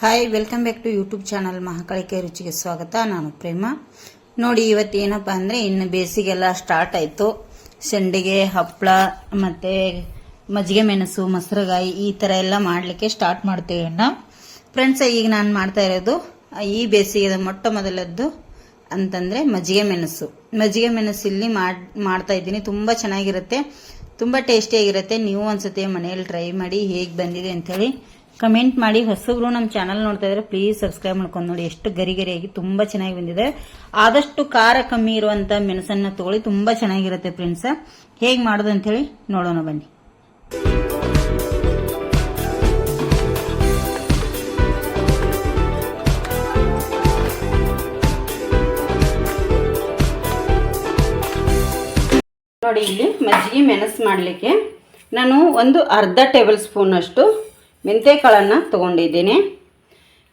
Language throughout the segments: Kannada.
Hi welcome back to YouTube channel ಮಹಾಕಳಿಕೆ ರುಚಿಗೆ ಸ್ವಾಗತ ನಾನು ಪ್ರೇಮ ನೋಡಿ ಇವತ್ತು ಏನಪ್ಪ ಅಂದರೆ ಇನ್ನು ಬೇಸಿಗೆಲ್ಲ ಸ್ಟಾರ್ಟ್ ಆಯಿತು ಸಂಡಿಗೆ ಹಪ್ಪಳ ಮತ್ತು ಮಜ್ಜಿಗೆ ಮೆಣಸು ಮೊಸರುಗಾಯಿ ಈ ಥರ ಎಲ್ಲ ಮಾಡಲಿಕ್ಕೆ ಸ್ಟಾರ್ಟ್ ಮಾಡ್ತೀವಿ ನಾವು ಫ್ರೆಂಡ್ಸ್ ಈಗ ನಾನು ಮಾಡ್ತಾ ಇರೋದು ಈ ಬೇಸಿಗೆದ ಮೊಟ್ಟ ಮೊದಲದ್ದು ಅಂತಂದರೆ ಮಜ್ಜಿಗೆ ಮೆಣಸು ಮಜ್ಜಿಗೆ ಮೆಣಸು ಇಲ್ಲಿ ಮಾಡ್ ಮಾಡ್ತಾ ಇದ್ದೀನಿ ತುಂಬ ಚೆನ್ನಾಗಿರುತ್ತೆ ತುಂಬ ಟೇಸ್ಟಿಯಾಗಿರುತ್ತೆ ನೀವು ಒಂದ್ಸತಿ ಮನೆಯಲ್ಲಿ ಟ್ರೈ ಮಾಡಿ ಹೇಗೆ ಬಂದಿದೆ ಅಂಥೇಳಿ ಕಮೆಂಟ್ ಮಾಡಿ, ಹೊಸಬ್ರು ನಮ್ಮ ಚಾನಲ್ ನೋಡ್ತಾ ಇದ್ರೆ ಪ್ಲೀಸ್ ಸಬ್ಸ್ಕ್ರೈಬ್ ಮಾಡ್ಕೊಂಡು ನೋಡಿ. ಎಷ್ಟು ಗರಿ ಗರಿಯಾಗಿ ತುಂಬ ಚೆನ್ನಾಗಿ ಬಂದಿದೆ. ಆದಷ್ಟು ಖಾರ ಕಮ್ಮಿ ಇರುವಂಥ ಮೆಣಸನ್ನ ತಗೊಳ್ಳಿ, ತುಂಬ ಚೆನ್ನಾಗಿರುತ್ತೆ ಫ್ರೆಂಡ್ಸ್ ಹೇಗೆ ಮಾಡೋದು ಹೇಳಿ ನೋಡೋಣ ಬನ್ನಿ. ನೋಡಿ ಇಲ್ಲಿ ಮಜ್ಜಿಗೆ ಮೆಣಸು ಮಾಡಲಿಕ್ಕೆ ನಾನು ಒಂದು ಅರ್ಧ ಟೇಬಲ್ ಸ್ಪೂನ್ ಅಷ್ಟು ಮೆಂತ್ಯಕಾಳನ್ನು ತೊಗೊಂಡಿದ್ದೀನಿ.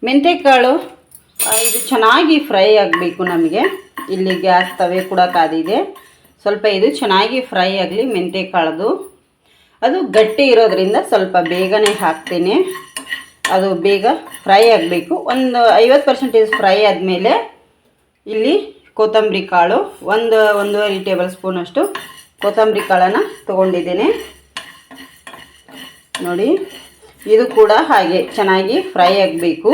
ಮೆಂತೆ ಕಾಳು ಇದು ಚೆನ್ನಾಗಿ ಫ್ರೈ ಆಗಬೇಕು ನಮಗೆ. ಇಲ್ಲಿ ಗ್ಯಾಸ್ ತವೆ ಕೂಡ ಕಾದಿದೆ. ಸ್ವಲ್ಪ ಇದು ಚೆನ್ನಾಗಿ ಫ್ರೈ ಆಗಲಿ ಮೆಂತೆಕಾಳದು. ಅದು ಗಟ್ಟಿ ಇರೋದ್ರಿಂದ ಸ್ವಲ್ಪ ಬೇಗನೆ ಹಾಕ್ತೀನಿ. ಅದು ಬೇಗ ಫ್ರೈ ಆಗಬೇಕು. ಒಂದು ಐವತ್ತು ಪರ್ಸೆಂಟೇಜ್ ಫ್ರೈ ಆದಮೇಲೆ ಇಲ್ಲಿ ಕೊತ್ತಂಬರಿ ಕಾಳು, ಒಂದು, ಒಂದೂವರೆ ಟೇಬಲ್ ಸ್ಪೂನ್ ಅಷ್ಟು ಕೊತ್ತಂಬರಿ ಕಾಳನ್ನು ತೊಗೊಂಡಿದ್ದೀನಿ. ನೋಡಿ ಇದು ಕೂಡ ಹಾಗೆ ಚೆನ್ನಾಗಿ ಫ್ರೈ ಆಗಬೇಕು.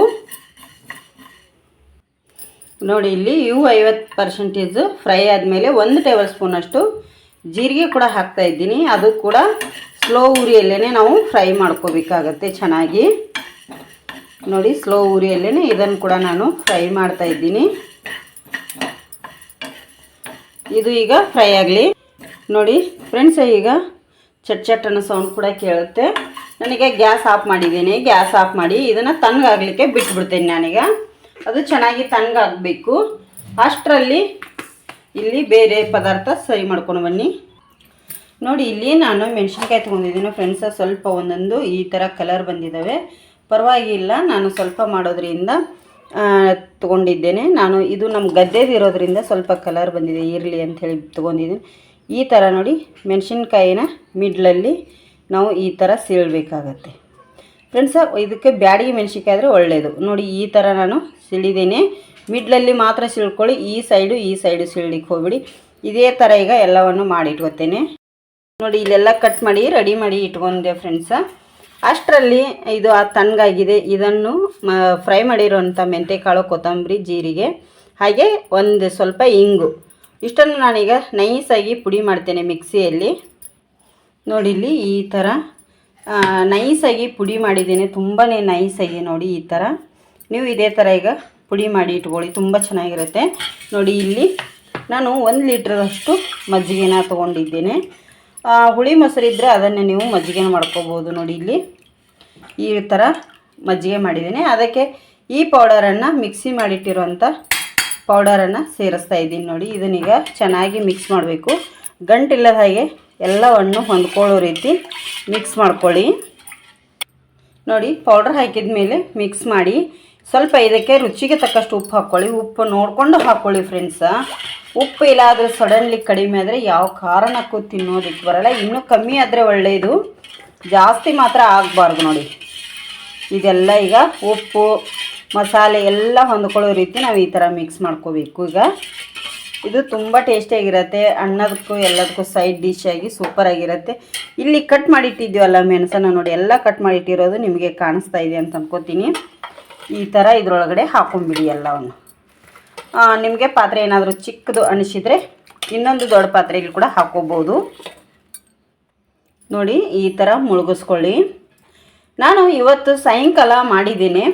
ನೋಡಿ ಇಲ್ಲಿ ಇವು ಐವತ್ತು ಪರ್ಸೆಂಟೇಜು ಫ್ರೈ ಆದಮೇಲೆ ಒಂದು ಟೇಬಲ್ ಸ್ಪೂನಷ್ಟು ಜೀರಿಗೆ ಕೂಡ ಹಾಕ್ತಾ ಇದ್ದೀನಿ. ಅದು ಕೂಡ ಸ್ಲೋ ಉರಿಯಲ್ಲೇ ನಾವು ಫ್ರೈ ಮಾಡ್ಕೋಬೇಕಾಗತ್ತೆ ಚೆನ್ನಾಗಿ. ನೋಡಿ ಸ್ಲೋ ಉರಿಯಲ್ಲೇ ಇದನ್ನು ಕೂಡ ನಾನು ಫ್ರೈ ಮಾಡ್ತಾ ಇದ್ದೀನಿ. ಇದು ಈಗ ಫ್ರೈ ಆಗಲಿ. ನೋಡಿ ಫ್ರೆಂಡ್ಸ್, ಈಗ ಚಟ್ ಚಟ್ ಅನ್ನೋ ಸೌಂಡ್ ಕೂಡ ಕೇಳುತ್ತೆ. ನನಗೆ ಗ್ಯಾಸ್ ಆಫ್ ಮಾಡಿದ್ದೀನಿ, ಗ್ಯಾಸ್ ಆಫ್ ಮಾಡಿ ಇದನ್ನು ತಣ್ಣಗಾಗಲಿಕ್ಕೆ ಬಿಟ್ಬಿಡ್ತೀನಿ ನಾನೀಗ. ಅದು ಚೆನ್ನಾಗಿ ತಣ್ಣಗಾಗಬೇಕು. ಅಷ್ಟರಲ್ಲಿ ಇಲ್ಲಿ ಬೇರೆ ಪದಾರ್ಥ ಸರಿ ಮಾಡ್ಕೊಂಡು ಬನ್ನಿ. ನೋಡಿ, ಇಲ್ಲಿ ನಾನು ಮೆಣಸಿನ್ಕಾಯಿ ತೊಗೊಂಡಿದ್ದೀನಿ ಫ್ರೆಂಡ್ಸ ಸ್ವಲ್ಪ ಒಂದೊಂದು ಈ ಥರ ಕಲರ್ ಬಂದಿದ್ದಾವೆ. ಪರವಾಗಿಲ್ಲ, ನಾನು ಸ್ವಲ್ಪ ಮಾಡೋದ್ರಿಂದ ತೊಗೊಂಡಿದ್ದೇನೆ. ನಾನು ಇದು ನಮ್ಮ ಗದ್ದೆದಿರೋದ್ರಿಂದ ಸ್ವಲ್ಪ ಕಲರ್ ಬಂದಿದೆ, ಇರಲಿ ಅಂಥೇಳಿ ತೊಗೊಂಡಿದ್ದೀನಿ. ಈ ಥರ ನೋಡಿ, ಮೆಣಸಿನ್ಕಾಯಿನ ಮಿಡ್ಲಲ್ಲಿ ನಾವು ಈ ಥರ ಸೀಳಬೇಕಾಗತ್ತೆ. ಫ್ರೆಂಡ್ಸ ಇದಕ್ಕೆ ಬ್ಯಾಡಿಗೆ ಮೆಣಸಿನ್ಕಾಯಿ ಆದರೆ ಒಳ್ಳೆಯದು ನೋಡಿ, ಈ ಥರ ನಾನು ಸಿಳಿದೀನಿ ಮಿಡ್ಲಲ್ಲಿ ಮಾತ್ರ ಸಿಳ್ಕೊಳ್ಳಿ. ಈ ಸೈಡು ಈ ಸೈಡು ಸಿಳ್ಲಿಕ್ಕೆ ಹೋಗ್ಬಿಡಿ. ಇದೇ ಥರ ಈಗ ಎಲ್ಲವನ್ನು ಮಾಡಿ ಇಟ್ಕೋತೇನೆ ನೋಡಿ, ಇಲ್ಲೆಲ್ಲ ಕಟ್ ಮಾಡಿ ರೆಡಿ ಮಾಡಿ ಇಟ್ಕೊಂಡೆ ಫ್ರೆಂಡ್ಸ ಅಷ್ಟರಲ್ಲಿ ಇದು ಆ ತಣ್ಣಗಾಗಿದೆ. ಇದನ್ನು ಫ್ರೈ ಮಾಡಿರೋಂಥ ಮೆಂತೆಕಾಳು, ಕೊತ್ತಂಬರಿ, ಜೀರಿಗೆ, ಹಾಗೆ ಒಂದು ಸ್ವಲ್ಪ ಇಂಗು. ಇಷ್ಟನ್ನು ನಾನೀಗ ನೈಸಾಗಿ ಪುಡಿ ಮಾಡ್ತೇನೆ ಮಿಕ್ಸಿಯಲ್ಲಿ. ನೋಡಿ ಇಲ್ಲಿ ಈ ಥರ ನೈಸಾಗಿ ಪುಡಿ ಮಾಡಿದ್ದೀನಿ. ತುಂಬಾ ನೈಸಾಗಿ ನೋಡಿ ಈ ಥರ ನೀವು ಇದೇ ಥರ ಈಗ ಪುಡಿ ಮಾಡಿ ಇಟ್ಕೊಳ್ಳಿ, ತುಂಬ ಚೆನ್ನಾಗಿರುತ್ತೆ. ನೋಡಿ ಇಲ್ಲಿ ನಾನು ಒಂದು ಲೀಟ್ರದಷ್ಟು ಮಜ್ಜಿಗೆನ ತೊಗೊಂಡಿದ್ದೇನೆ. ಹುಳಿ ಮೊಸರು ಇದ್ದರೆ ಅದನ್ನೇ ನೀವು ಮಜ್ಜಿಗೆನ ಮಾಡ್ಕೋಬೋದು ನೋಡಿ ಇಲ್ಲಿ. ಈ ಥರ ಮಜ್ಜಿಗೆ ಮಾಡಿದ್ದೀನಿ. ಅದಕ್ಕೆ ಈ ಪೌಡರನ್ನು ಮಿಕ್ಸಿ ಮಾಡಿಟ್ಟಿರುವಂಥ ಪೌಡರನ್ನು ಸೇರಿಸ್ತಾ ಇದ್ದೀನಿ ನೋಡಿ. ಇದನ್ನೀಗ ಚೆನ್ನಾಗಿ ಮಿಕ್ಸ್ ಮಾಡಬೇಕು. ಗಂಟಿಲ್ಲದ ಹಾಗೆ ಎಲ್ಲವನ್ನು ಹೊಂದ್ಕೊಳ್ಳೋ ರೀತಿ ಮಿಕ್ಸ್ ಮಾಡ್ಕೊಳ್ಳಿ. ನೋಡಿ ಪೌಡ್ರ್ ಹಾಕಿದ ಮೇಲೆ ಮಿಕ್ಸ್ ಮಾಡಿ, ಸ್ವಲ್ಪ ಇದಕ್ಕೆ ರುಚಿಗೆ ತಕ್ಕಷ್ಟು ಉಪ್ಪು ಹಾಕ್ಕೊಳ್ಳಿ. ಉಪ್ಪು ನೋಡಿಕೊಂಡು ಹಾಕ್ಕೊಳ್ಳಿ ಫ್ರೆಂಡ್ಸ ಉಪ್ಪು ಇಲ್ಲಾದರೂ ಸಡನ್ಲಿ ಕಡಿಮೆ ಆದರೆ ಯಾವ ಕಾರಣಕ್ಕೂ ತಿನ್ನೋದಕ್ಕೆ ಬರಲ್ಲ. ಇನ್ನೂ ಕಮ್ಮಿ ಆದರೆ ಒಳ್ಳೆಯದು. ಜಾಸ್ತಿ ಮಾತ್ರ ಆಗಬಾರ್ದು ನೋಡಿ. ಇದೆಲ್ಲ ಈಗ ಉಪ್ಪು, ಮಸಾಲೆ ಎಲ್ಲ ಹೊಂದ್ಕೊಳ್ಳೋ ರೀತಿ ನಾವು ಈ ಥರ ಮಿಕ್ಸ್ ಮಾಡ್ಕೋಬೇಕು. ಈಗ ಇದು ತುಂಬ ಟೇಸ್ಟಿಯಾಗಿರುತ್ತೆ ಅನ್ನದಕ್ಕೂ ಎಲ್ಲದಕ್ಕೂ ಸೈಡ್ ಡಿಶ್ ಆಗಿ ಸೂಪರ್ ಆಗಿರುತ್ತೆ. ಇಲ್ಲಿ ಕಟ್ ಮಾಡಿಟ್ಟಿದ್ದೀವಲ್ಲ ಮೆಣಸನ್ನು ನೋಡಿ, ಎಲ್ಲ ಕಟ್ ಮಾಡಿಟ್ಟಿರೋದು ನಿಮಗೆ ಕಾಣಿಸ್ತಾ ಇದೆ ಅಂತ ಅಂದ್ಕೋತೀನಿ ಈ ಥರ ಇದರೊಳಗಡೆ ಹಾಕೊಂಬಿಡಿ ಎಲ್ಲವನ್ನು. ನಿಮಗೆ ಪಾತ್ರೆ ಏನಾದರೂ ಚಿಕ್ಕದು ಅನಿಸಿದರೆ ಇನ್ನೊಂದು ದೊಡ್ಡ ಪಾತ್ರೆಯಲ್ಲಿ ಕೂಡ ಹಾಕೋಬೋದು. ನೋಡಿ, ಈ ಥರ ಮುಳುಗಿಸ್ಕೊಳ್ಳಿ. ನಾನು ಇವತ್ತು ಸಾಯಂಕಾಲ ಮಾಡಿದ್ದೀನಿ.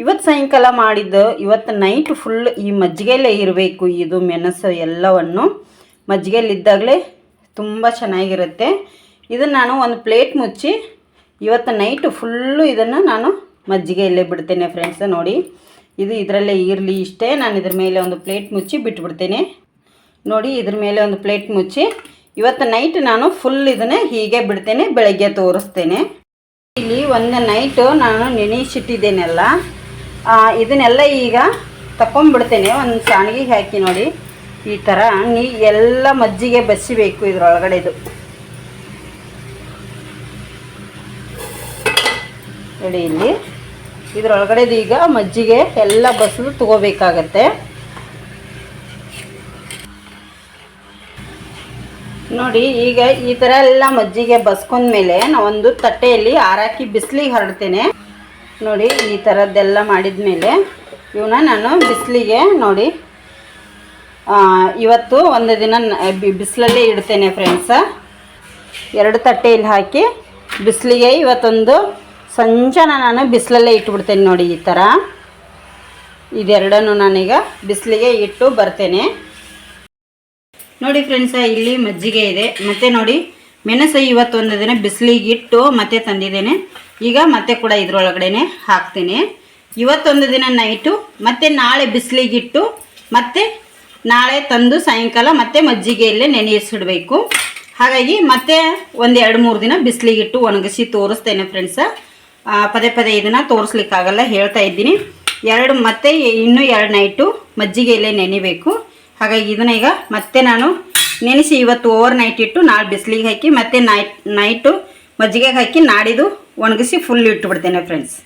ಇವತ್ತು ಸಾಯಂಕಾಲ ಮಾಡಿದ್ದು, ಇವತ್ತು ನೈಟ್ ಫುಲ್ ಈ ಮಜ್ಜಿಗೆಯಲ್ಲೇ ಇರಬೇಕು ಇದು ಮೆಣಸು ಎಲ್ಲವನ್ನು. ಮಜ್ಜಿಗೆಯಲ್ಲಿದ್ದಾಗಲೇ ತುಂಬ ಚೆನ್ನಾಗಿರುತ್ತೆ. ಇದನ್ನು ನಾನು ಒಂದು ಪ್ಲೇಟ್ ಮುಚ್ಚಿ, ಇವತ್ತು ನೈಟು ಫುಲ್ಲು ಇದನ್ನು ನಾನು ಮಜ್ಜಿಗೆಯಲ್ಲೇ ಬಿಡ್ತೇನೆ ಫ್ರೆಂಡ್ಸ್ ನೋಡಿ. ಇದು ಇದರಲ್ಲೇ ಇರಲಿ ಇಷ್ಟೇ. ನಾನು ಇದ್ರ ಮೇಲೆ ಒಂದು ಪ್ಲೇಟ್ ಮುಚ್ಚಿ ಬಿಟ್ಬಿಡ್ತೇನೆ. ನೋಡಿ, ಇದ್ರ ಮೇಲೆ ಒಂದು ಪ್ಲೇಟ್ ಮುಚ್ಚಿ, ಇವತ್ತು ನೈಟ್ ನಾನು ಫುಲ್ ಇದನ್ನೇ ಹೀಗೆ ಬಿಡ್ತೇನೆ, ಬೆಳಗ್ಗೆ ತೋರಿಸ್ತೇನೆ. ಇಲ್ಲಿ ಒಂದು ನೈಟು ನಾನು ನೆನೆಸಿಟ್ಟಿದ್ದೇನೆಲ್ಲ ಇದನ್ನೆಲ್ಲ ಈಗ ತಕೊಂಡ್ಬಿಡ್ತೇನೆ ಒಂದು ಸಾಣಿಗೆ ಹಾಕಿ ನೋಡಿ. ಈ ಥರ ನೀ ಎಲ್ಲ ಮಜ್ಜಿಗೆ ಬಸಿಬೇಕು ಇದ್ರೊಳಗಡೆದು. ನೋಡಿ ಇಲ್ಲಿ. ಇದ್ರೊಳಗಡೆದು ಈಗ ಮಜ್ಜಿಗೆ ಎಲ್ಲ ಬಸಿದು ತಗೋಬೇಕಾಗತ್ತೆ. ನೋಡಿ, ಈಗ ಈ ಥರ ಎಲ್ಲ ಮಜ್ಜಿಗೆ ಬಸ್ಕೊಂಡ್ಮೇಲೆ ನಾವೊಂದು ತಟ್ಟೆಯಲ್ಲಿ ಆರಾಕಿ ಬಿಸಿಲಿಗೆ ಹರಡ್ತೇನೆ. ನೋಡಿ, ಈ ಥರದ್ದೆಲ್ಲ ಮಾಡಿದ್ಮೇಲೆ ಇವನ್ನ ನಾನು ಬಿಸಿಲಿಗೆ ನೋಡಿ ಇವತ್ತು ಒಂದು ದಿನ ಬಿಸಿಲಲ್ಲೇ ಇಡ್ತೇನೆ ಫ್ರೆಂಡ್ಸ ಎರಡು ತಟ್ಟೆಯಲ್ಲಿ ಹಾಕಿ ಬಿಸಿಲಿಗೆ ಇವತ್ತೊಂದು ಸಂಜೆನ ನಾನು ಬಿಸಿಲಲ್ಲೇ ಇಟ್ಬಿಡ್ತೇನೆ ನೋಡಿ ಈ ಥರ ಇದೆರಡನ್ನು ನಾನೀಗ ಬಿಸಿಲಿಗೆ ಇಟ್ಟು ಬರ್ತೇನೆ. ನೋಡಿ ಫ್ರೆಂಡ್ಸ ಇಲ್ಲಿ ಮಜ್ಜಿಗೆ ಇದೆ. ಮತ್ತು ನೋಡಿ, ಮೆಣಸು ಇವತ್ತೊಂದು ದಿನ ಬಿಸಿಲಿಗೆ ಇಟ್ಟು ಮತ್ತೆ ತಂದಿದ್ದೇನೆ. ಈಗ ಮತ್ತೆ ಕೂಡ ಇದ್ರೊಳಗಡೆನೆ ಹಾಕ್ತೀನಿ. ಇವತ್ತೊಂದು ದಿನ ನೈಟು ಮತ್ತೆ ನಾಳೆ ಬಿಸಿಲಿಗಿಟ್ಟು, ಮತ್ತೆ ನಾಳೆ ತಂದು ಸಾಯಂಕಾಲ ಮತ್ತೆ ಮಜ್ಜಿಗೆಯಲ್ಲೇ ನೆನೆಸಿಡಬೇಕು. ಹಾಗಾಗಿ ಮತ್ತೆ ಒಂದು ಎರಡು ಮೂರು ದಿನ ಬಿಸಿಲಿಗಿಟ್ಟು ಒಣಗಿಸಿ ತೋರಿಸ್ತೇನೆ ಫ್ರೆಂಡ್ಸ ಪದೇ ಪದೇ ಇದನ್ನು ತೋರಿಸ್ಲಿಕ್ಕಾಗಲ್ಲ, ಹೇಳ್ತಾ ಇದ್ದೀನಿ. ಎರಡು ಮತ್ತೆ ಇನ್ನೂ ಎರಡು ನೈಟು ಮಜ್ಜಿಗೆಯಲ್ಲೇ ನೆನಿಬೇಕು. ಹಾಗಾಗಿ ಇದನ್ನ ಈಗ ಮತ್ತೆ ನಾನು ನೆನೆಸಿ ಇವತ್ತು ಓವರ್ ನೈಟ್ ಇಟ್ಟು ನಾಳೆ ಬಿಸಿಲಿಗೆ ಹಾಕಿ ಮತ್ತೆ ನೈಟ್ ನೈಟು ಮಜ್ಜಿಗೆಗೆ ಹಾಕಿ ನಾಡಿದು ಒಣಗಿಸಿ ಫುಲ್ ಇಟ್ಬಿಡ್ತೇನೆ ಫ್ರೆಂಡ್ಸ್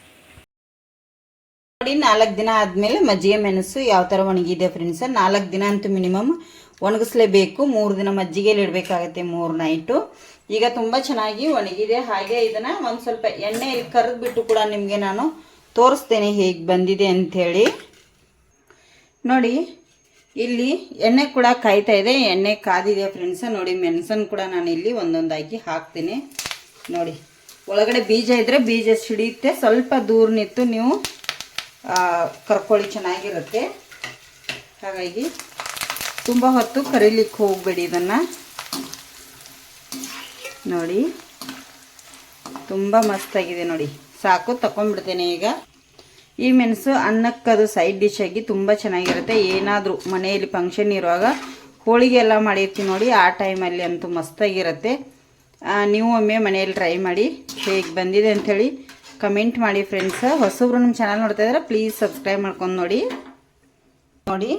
ನೋಡಿ, ನಾಲ್ಕು ದಿನ ಆದಮೇಲೆ ಮಜ್ಜಿಗೆ ಮೆಣಸು ಯಾವ ಥರ ಒಣಗಿದೆ ಫ್ರೆಂಡ್ಸ್ ನಾಲ್ಕು ದಿನ ಅಂತೂ ಮಿನಿಮಮ್ ಒಣಗಿಸ್ಲೇಬೇಕು. ಮೂರು ದಿನ ಮಜ್ಜಿಗೆಯಲ್ಲಿ ಇಡಬೇಕಾಗತ್ತೆ ಮೂರು ನೈಟು ಈಗ ತುಂಬ ಚೆನ್ನಾಗಿ ಒಣಗಿದೆ. ಹಾಗೆ ಇದನ್ನು ಒಂದು ಸ್ವಲ್ಪ ಎಣ್ಣೆಯಲ್ಲಿ ಕರೆದ್ಬಿಟ್ಟು ಕೂಡ ನಿಮಗೆ ನಾನು ತೋರಿಸ್ತೇನೆ ಹೇಗೆ ಬಂದಿದೆ ಅಂಥೇಳಿ. ನೋಡಿ, ಇಲ್ಲಿ ಎಣ್ಣೆ ಕೂಡ ಕಾಯ್ತಾ ಇದೆ. ಎಣ್ಣೆ ಕಾದಿದೆ ಫ್ರೆಂಡ್ಸ ನೋಡಿ ಮೆಣಸನ್ನು ಕೂಡ ನಾನು ಇಲ್ಲಿ ಒಂದೊಂದಾಗಿ ಹಾಕ್ತೀನಿ. ನೋಡಿ, ಒಳಗಡೆ ಬೀಜ ಇದ್ದರೆ ಬೀಜ ಸಿಡಿಯುತ್ತೆ, ಸ್ವಲ್ಪ ದೂರ ನಿಂತು ನೀವು ಕರ್ಕೊಳ್ಳಿ, ಚೆನ್ನಾಗಿರುತ್ತೆ. ಹಾಗಾಗಿ ತುಂಬ ಹೊತ್ತು ಕರೀಲಿಕ್ಕೆ ಹೋಗಬೇಡಿ ಇದನ್ನು. ನೋಡಿ, ತುಂಬ ಮಸ್ತಾಗಿದೆ ನೋಡಿ. ಸಾಕು ತಗೊಂಡ್ಬಿಡ್ತೇನೆ ಈಗ. ಈ ಮೆಣಸು ಅನ್ನಕ್ಕದು ಸೈಡ್ ಡಿಶ್ ಆಗಿ ತುಂಬ ಚೆನ್ನಾಗಿರುತ್ತೆ. ಏನಾದರೂ ಮನೆಯಲ್ಲಿ ಫಂಕ್ಷನ್ ಇರುವಾಗ, ಹೋಳಿಗೆ ಎಲ್ಲ ಮಾಡಿರ್ತೀವಿ ನೋಡಿ, ಆ ಟೈಮಲ್ಲಿ ಅಂತೂ ಮಸ್ತಾಗಿರುತ್ತೆ. ನೀವು ಒಮ್ಮೆ ಮನೆಯಲ್ಲಿ ಟ್ರೈ ಮಾಡಿ ಹೇಗೆ ಬಂದಿದೆ ಅಂಥೇಳಿ ಕಮೆಂಟ್ ಮಾಡಿ ಫ್ರೆಂಡ್ಸ್ ಹೊಸಬ್ರು ನಮ್ಮ ಚಾನಲ್ ನೋಡ್ತಾ ಇದ್ರೆ ಪ್ಲೀಸ್ ಸಬ್ಸ್ಕ್ರೈಬ್ ಮಾಡ್ಕೊಂಡು ನೋಡಿ. ನೋಡಿ,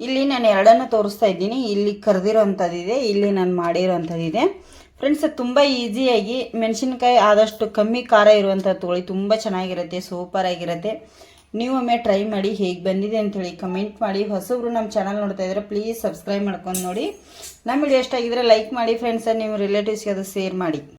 ಇಲ್ಲಿ ನಾನು ಎರಡನ್ನು ತೋರಿಸ್ತಾ ಇದ್ದೀನಿ. ಇಲ್ಲಿ ಕರೆದಿರೋ ಅಂಥದ್ದಿದೆ ಇಲ್ಲಿ ನಾನು ಮಾಡಿರೋ ಅಂಥದ್ದಿದೆ ಫ್ರೆಂಡ್ಸ್ ತುಂಬ ಈಸಿಯಾಗಿ ಮೆಣಸಿನ್ಕಾಯಿ ಆದಷ್ಟು ಕಮ್ಮಿ ಖಾರ ಇರುವಂಥದ್ದು ತೊಗೊಳ್ಳಿ ತುಂಬ ಚೆನ್ನಾಗಿರುತ್ತೆ ಸೂಪರ್ ನೀವು ಒಮ್ಮೆ ಟ್ರೈ ಮಾಡಿ ಹೇಗೆ ಬಂದಿದೆ ಅಂಥೇಳಿ ಕಮೆಂಟ್ ಮಾಡಿ. ಹೊಸಬ್ರು ನಮ್ಮ ಚಾನಲ್ ನೋಡ್ತಾ ಇದ್ರೆ ಪ್ಲೀಸ್ ಸಬ್ಸ್ಕ್ರೈಬ್ ಮಾಡ್ಕೊಂಡು ನೋಡಿ. ನಮ್ಮ ವಿಡಿಯೋ ಇಷ್ಟ ಆಗಿದ್ರೆ ಲೈಕ್ ಮಾಡಿ ಫ್ರೆಂಡ್ಸ್ ನಿಮ್ಮ ರಿಲೇಟಿವ್ಸ್ಗೆ ಅದು ಶೇರ್ ಮಾಡಿ.